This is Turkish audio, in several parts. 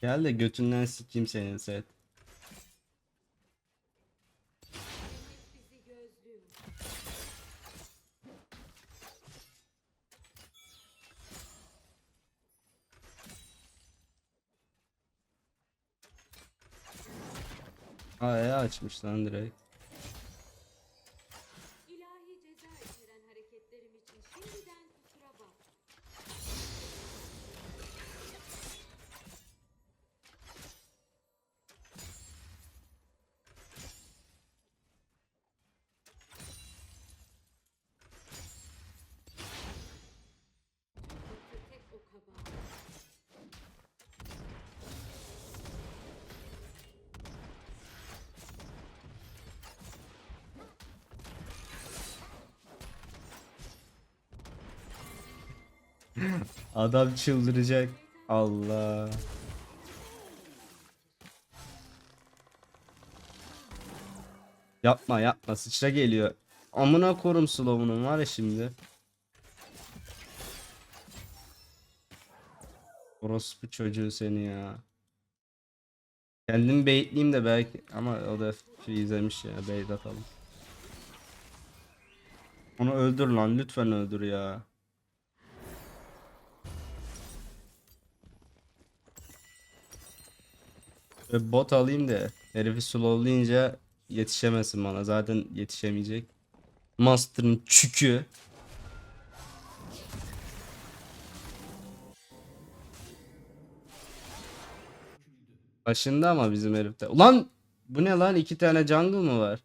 Gel de götünden sikeyim senin set. A'ya açmış lan direkt. Adam çıldıracak. Allah. Yapma yapma sıçra geliyor. Amına korum slow'unun var ya şimdi. Orospu çocuğu seni ya. Kendim baitleyeyim de belki ama o da izlemiş ya bait atalım. Onu öldür lan lütfen öldür ya. Bot alayım da herifi slowlayınca yetişemesin bana. Zaten yetişemeyecek. Master'ın çükü. Başında ama bizim herifte. Ulan bu ne lan? İki tane jungle mı var?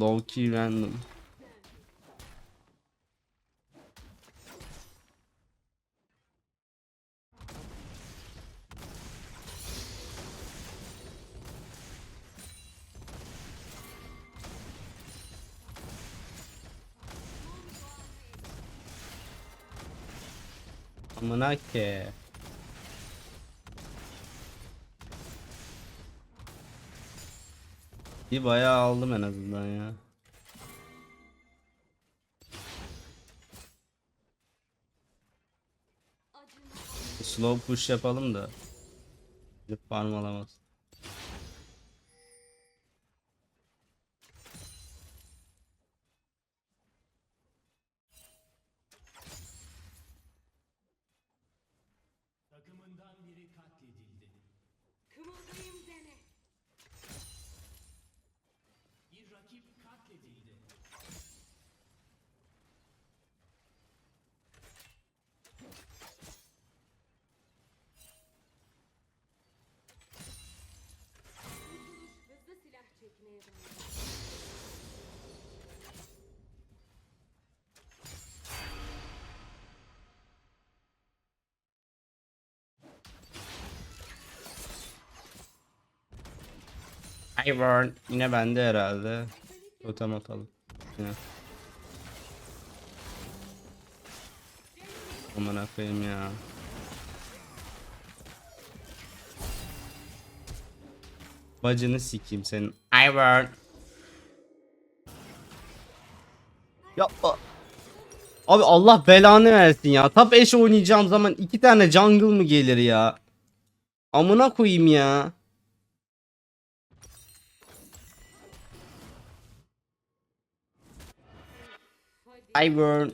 Low key random. Ke. Bir bayağı aldım en azından ya. Slow push yapalım da. Farm alamaz. Ivern yine bende herhalde. Totem atalım. Yine. Aman koyayım ya. Bacını sikeyim senin. Ivern. Yapma. Abi Allah belanı versin ya. Top eş oynayacağım zaman iki tane jungle mı gelir ya? Amına koyayım ya. Hadi. Ivern.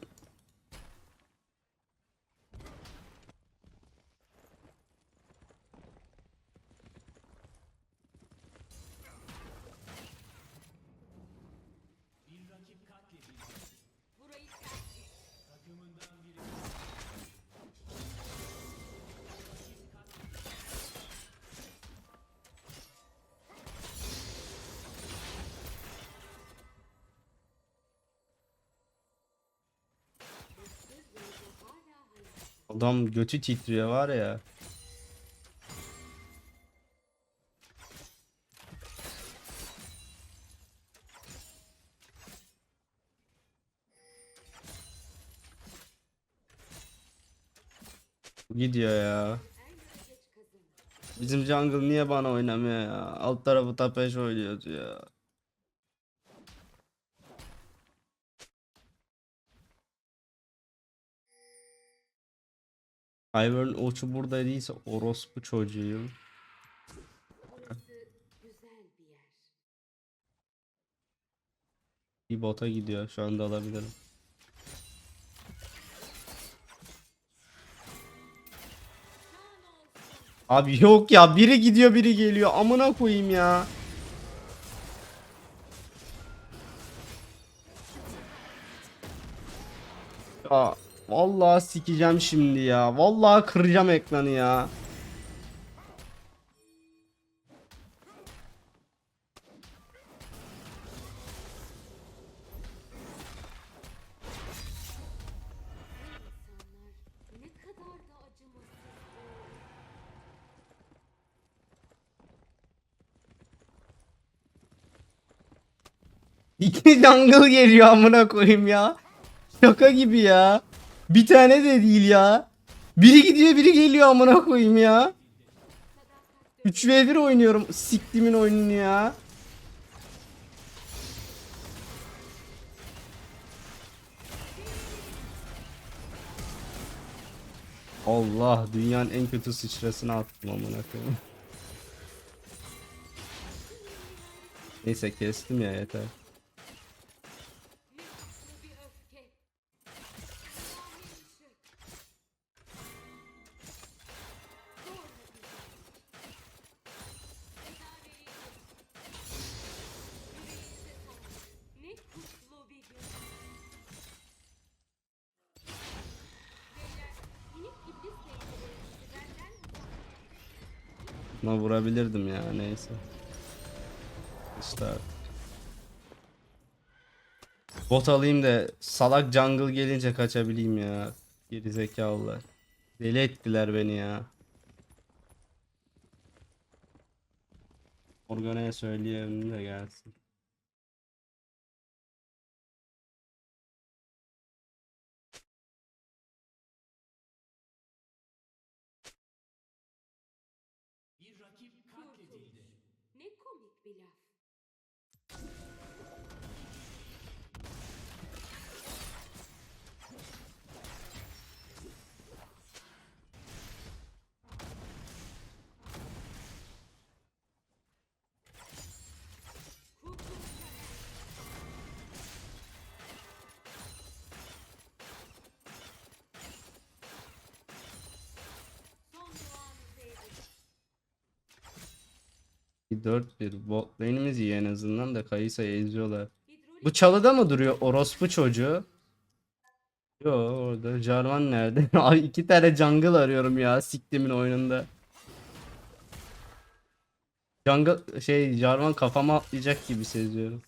Adam götü titriyor var ya. Gidiyor ya. Bizim jungle niye bana oynamıyor ya? Alt tarafı tapeş oynuyoruz ya. Ivern Oç'u burada değilse orospu güzel bir bota gidiyor. Şu anda alabilirim. Abi yok ya biri gidiyor biri geliyor amına koyayım ya. Ya vallahi sikeceğim şimdi ya. Vallahi kıracağım ekranı ya. İki jungle geliyor amına koyayım ya. Şaka gibi ya. Bir tane de değil ya. Biri gidiyor biri geliyor amına koyayım ya. 3v1 oynuyorum siktimin oyununu ya. Allah dünyanın en kötü sıçrasını attım amına koyayım. Neyse kestim ya yeter. Buna vurabilirdim ya neyse. İşte artık. Bot alayım da salak jungle gelince kaçabileyim ya. Geri zekalılar. Deli ettiler beni ya. Morgana'ya söyleyelim de gelsin. 4-1 bot lane'imiz iyi en azından da Kayısa'yı eziyorlar. Bu çalıda mı duruyor orospu çocuğu? Yo orada Jarvan nerede? Ay iki tane jungle arıyorum ya siktimin oyununda. Jungle şey Jarvan kafama atlayacak gibi seziyorum.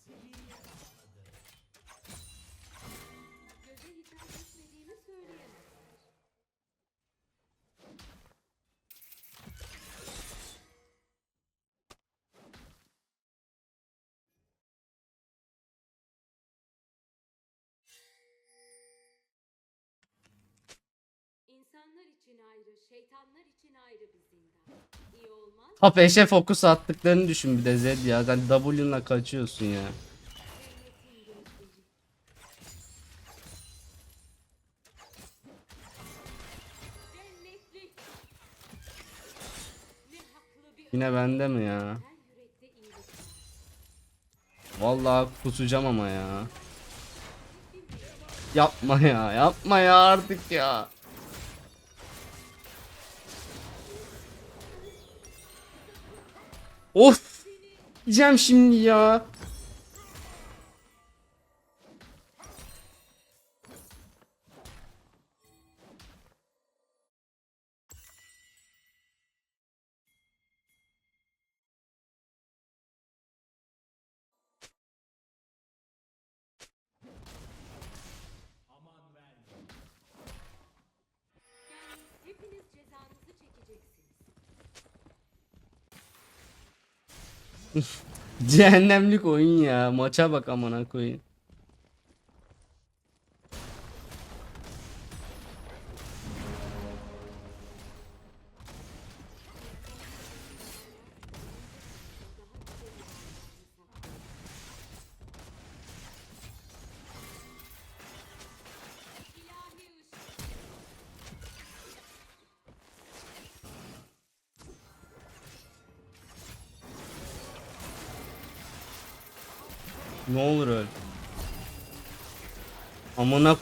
Top eşe fokus attıklarını düşün bir de Zed ya. Sen W'nla kaçıyorsun ya. Yine bende mi ya? Vallahi kusacağım ama ya. Yapma ya, yapma ya artık ya. Of! Yiyeceğim şimdi ya. Cehennemlik oyun ya. Maça bak amına koyayım.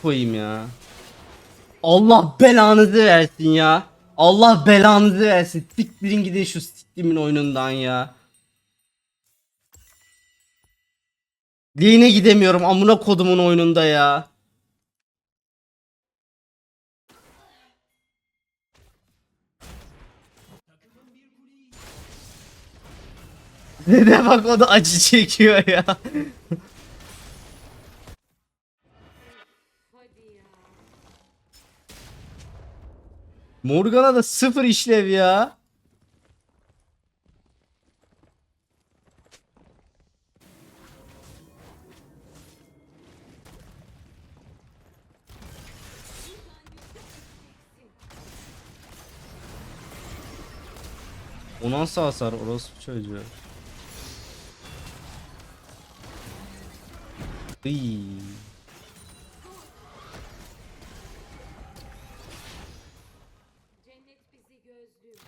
Koyayım ya. Allah belanızı versin ya. Allah belanızı versin. Siktirin gidin şu siktimin oyunundan ya. Lane'e gidemiyorum amına kodumun oyununda ya. Dede bak o da acı çekiyor ya. Morgana da sıfır işlev ya. O nasıl hasar orospu çocuğu. Iy. Verildi.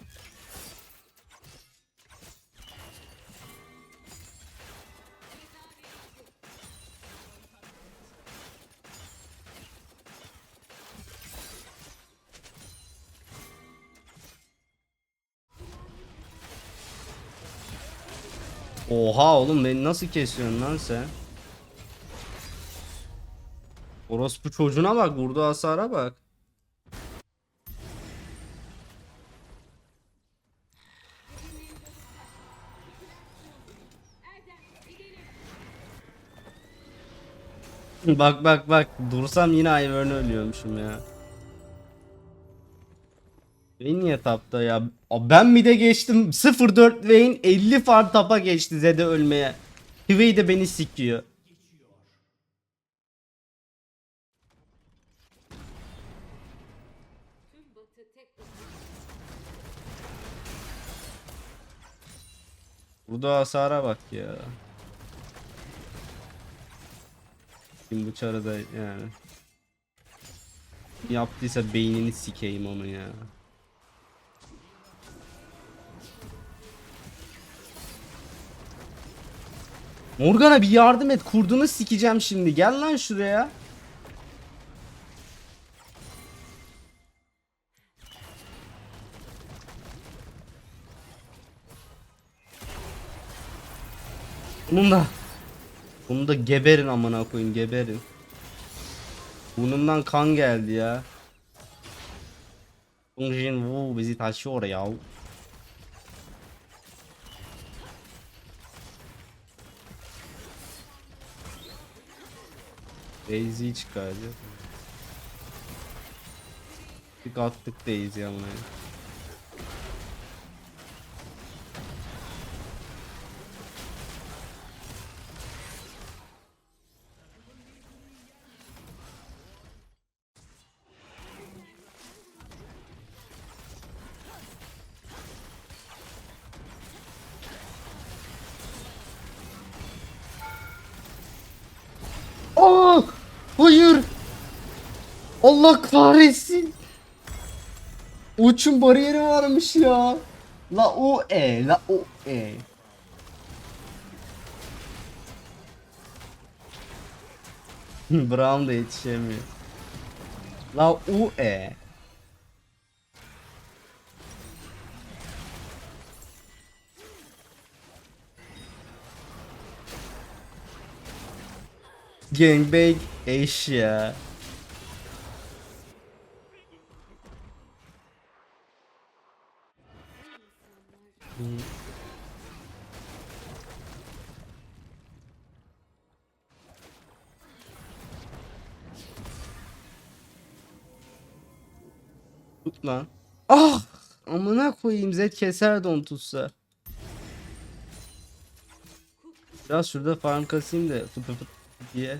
Oha oğlum beni nasıl kesiyorsun lan sen? Orospu çocuğuna bak vurduğu hasara bak. bak bak bak dursam yine Ivern ölüyormuşum ya. Vayne niye tapta ya? Aa, Ben mi de geçtim 0-4 Vayne 50 farm tapa geçti Zed'e ölmeye. Hivey de beni sikiyor. Burada hasara bak ya. Kim bu çarada yani. Yaptıysa beynini sikeyim onu ya. Morgana bir yardım et. Kurdunu sikeceğim şimdi. Gel lan şuraya. Bunun da bunu da geberin amına koyayım geberin. Burnumdan kan geldi ya. Bunjin Wu bizi taşıyor ya. Daisy çıkardı. Bir attık Daisy amına. Uçun bariyeri varmış ya. La o e, la o e. Brown da yetişemiyor. La u e. Gangbang eşya. Ah! Amına koyayım Zed keser don tutsa. Biraz şurada farm kasayım da fıtı fıtı diye.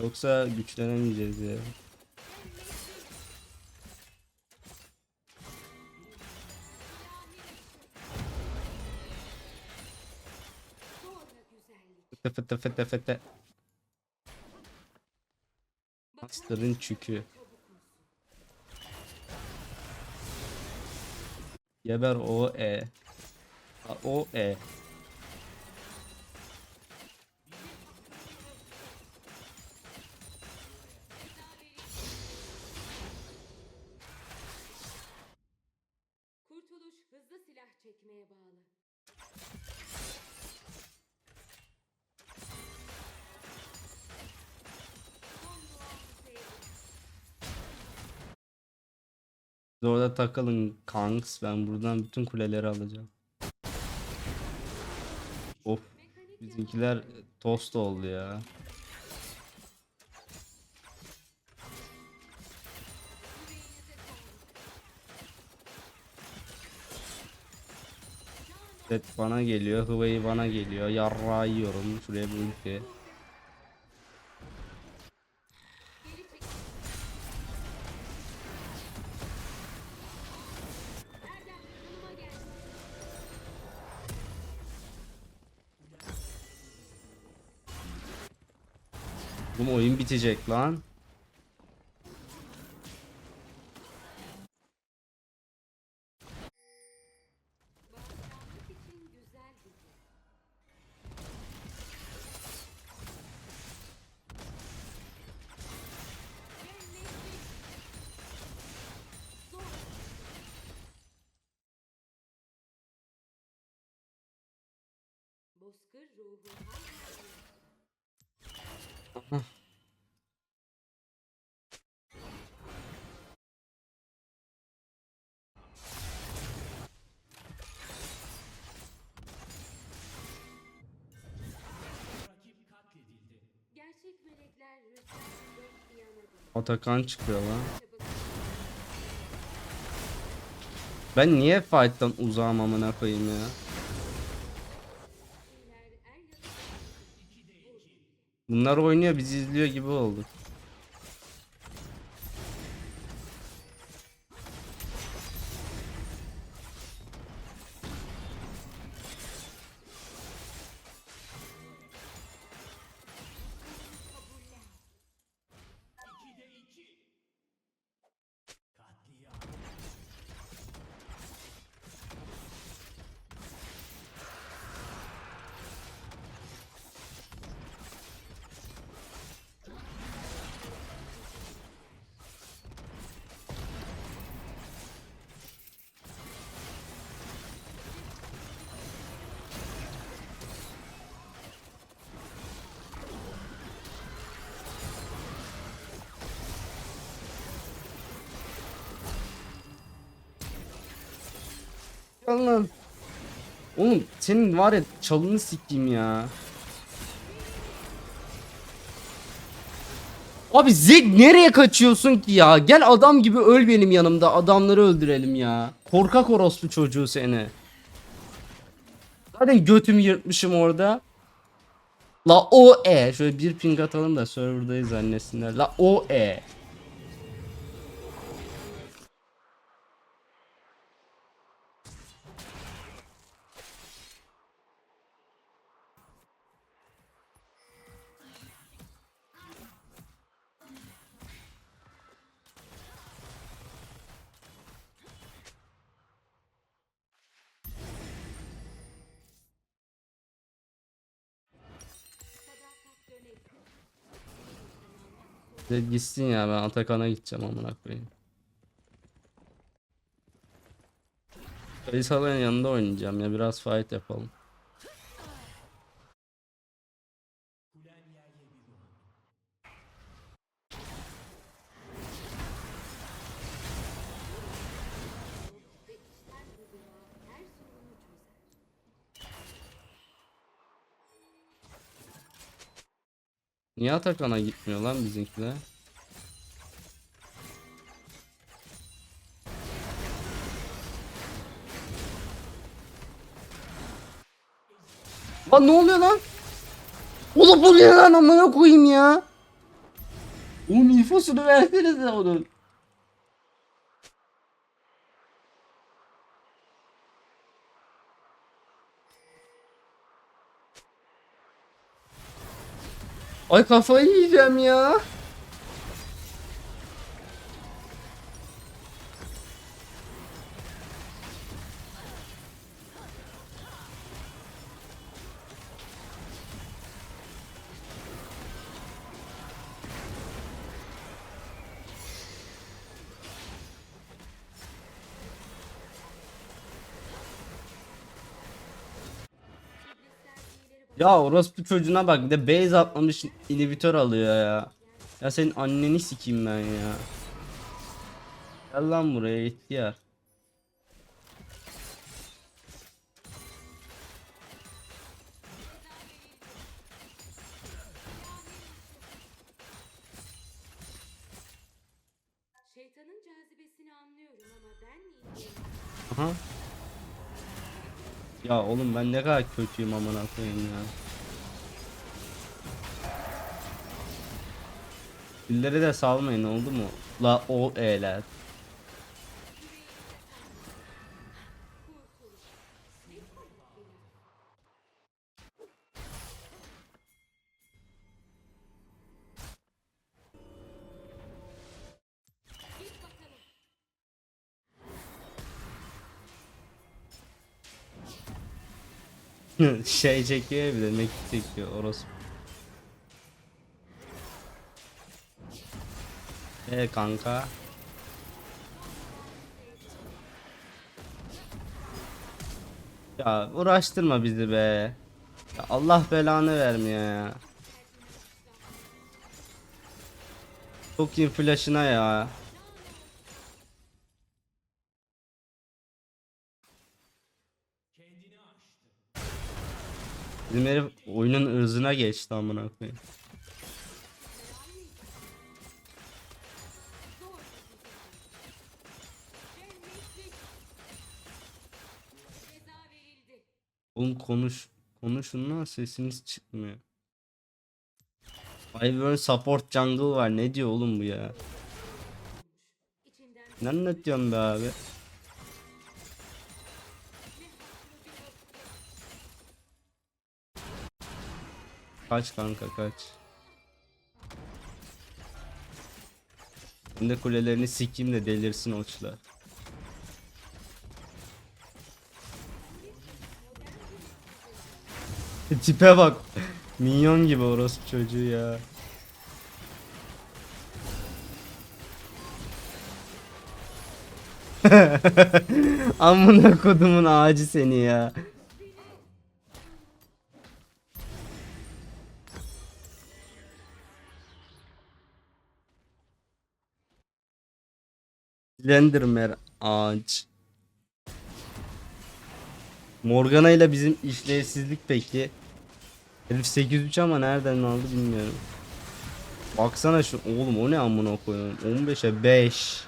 Yoksa güçlenemeyeceğiz ya. Fıtı fıtı fıtı fıtı. Master'ın çükü. Geber o e. O e. Orada takılın kanks. Ben buradan bütün kuleleri alacağım. Of. Bizimkiler tost oldu ya. Set bana geliyor, Hıvayı bana geliyor. Yarra yiyorum. Şuraya bir ulti. Bu oyun bitecek lan. Bozkır ruhu hala Atakan çıkıyor lan. Ben niye fight'tan uzağım amına koyayım ya? Bunlar oynuyor biz izliyor gibi olduk. Lan. Oğlum senin var ya çalını sikeyim ya. Abi Zed nereye kaçıyorsun ki ya? Gel adam gibi öl benim yanımda. Adamları öldürelim ya. Korkak orospu çocuğu seni. Zaten götümü yırtmışım orada. La o e. Şöyle bir ping atalım da serverdayız zannetsinler. La o e. Zed gitsin ya ben Atakan'a gideceğim amına koyayım. Kayısaların yanında oynayacağım ya biraz fight yapalım. Niye Atakan'a gitmiyor lan bizimkiler? Lan ne oluyor lan? Oğlum bu ne lan amına koyayım ya? Oğlum infosunu versenize onun. Oj, kan få i dig, Mia? Ya orospu çocuğuna bak bir de base atmamış inhibitör alıyor ya. Ya senin anneni sikeyim ben ya. Gel lan buraya ihtiyar. Oğlum ben ne kadar kötüyüm amına koyayım ya. Dilleri de salmayın oldu mu? La o e'ler. şey çekiyor bir de mekik çekiyor orası. E kanka. Ya uğraştırma bizi be. Ya Allah belanı vermiyor ya. Çok iyi flash'ına ya. Kendini aştı. Bizim herif oyunun ırzına geçti amına koyayım. Oğlum konuş konuşun lan sesiniz çıkmıyor. Ivern support jungle var ne diyor oğlum bu ya? Ne anlatıyorsun be abi? Kaç kanka kaç. Ben de kulelerini sikeyim de delirsin oçlar. Tipe bak. Minyon gibi orospu çocuğu ya. Amına kodumun ağacı seni ya. Slenderman ağaç. Morgana ile bizim işlevsizlik peki. Herif 8-3 ama nereden aldı bilmiyorum. Baksana şu oğlum o ne amına koyayım 15'e 5.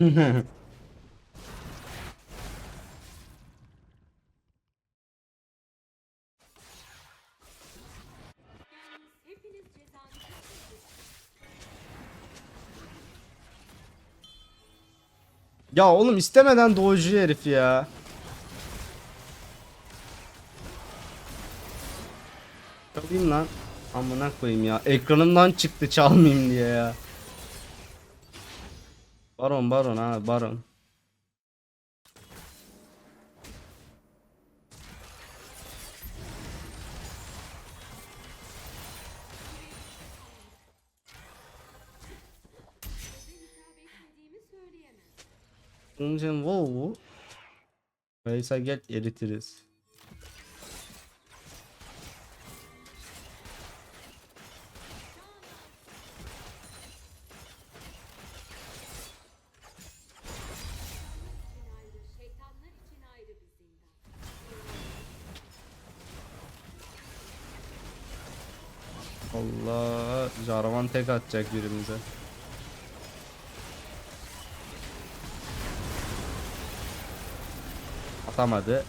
Ya oğlum istemeden doğucu herif ya. Çalayım lan. Amına koyayım ya. Ekranımdan çıktı çalmayayım diye ya. Baron baron ha baron. İçin wow. Veysel gel eritiriz. Allah Jarvan tek atacak birimize. Atamadı.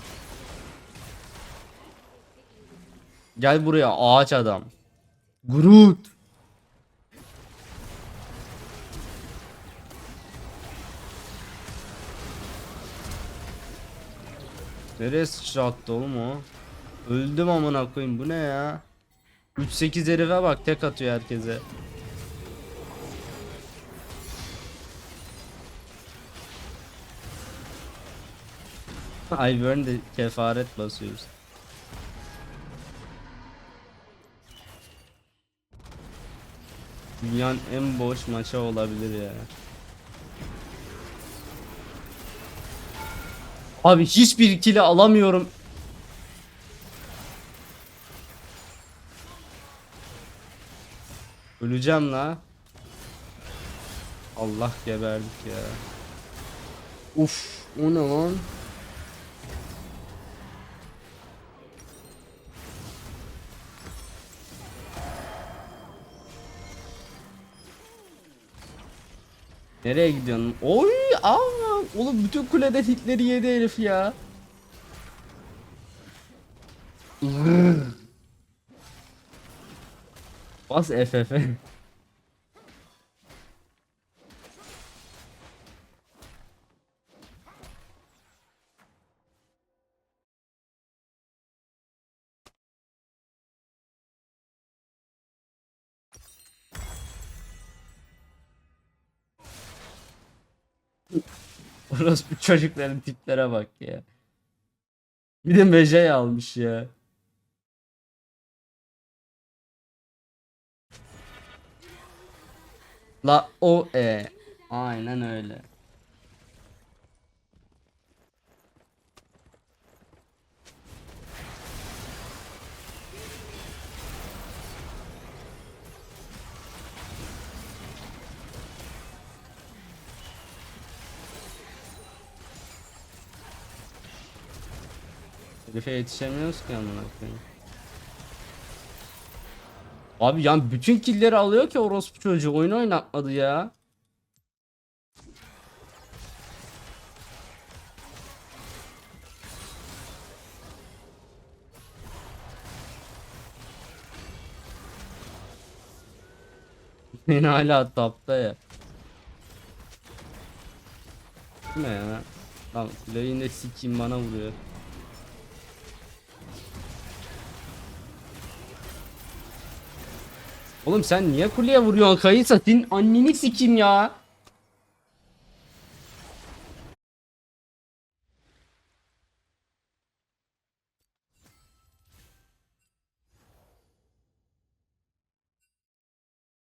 Gel buraya ağaç adam. Groot. Nereye sıçrattı oğlum o? Öldüm amına koyayım bu ne ya? 3-8 herife bak tek atıyor herkese. Ivern de kefaret basıyoruz. Dünyanın en boş maçı olabilir ya. Abi hiçbir kili alamıyorum. Öleceğim la. Allah geberdik ya. Uf, o ne lan? Nereye gidiyorsun? Oy, aa, oğlum bütün kulede hitleri yedi herif ya. Bas FF. Orası bu çocukların tiplere bak ya. Bir de Mejey almış ya. La o e. Aynen öyle. Herife yetişemiyoruz ki amına koyayım. Abi yani bütün killleri alıyor ki orospu çocuğu oyun oynatmadı ya. Beni hala tapta ya. Ne ya? Lan kuleyi de sikeyim bana vuruyor. Oğlum sen niye kuleye vuruyorsun Kayısa? Senin anneni sikeyim ya.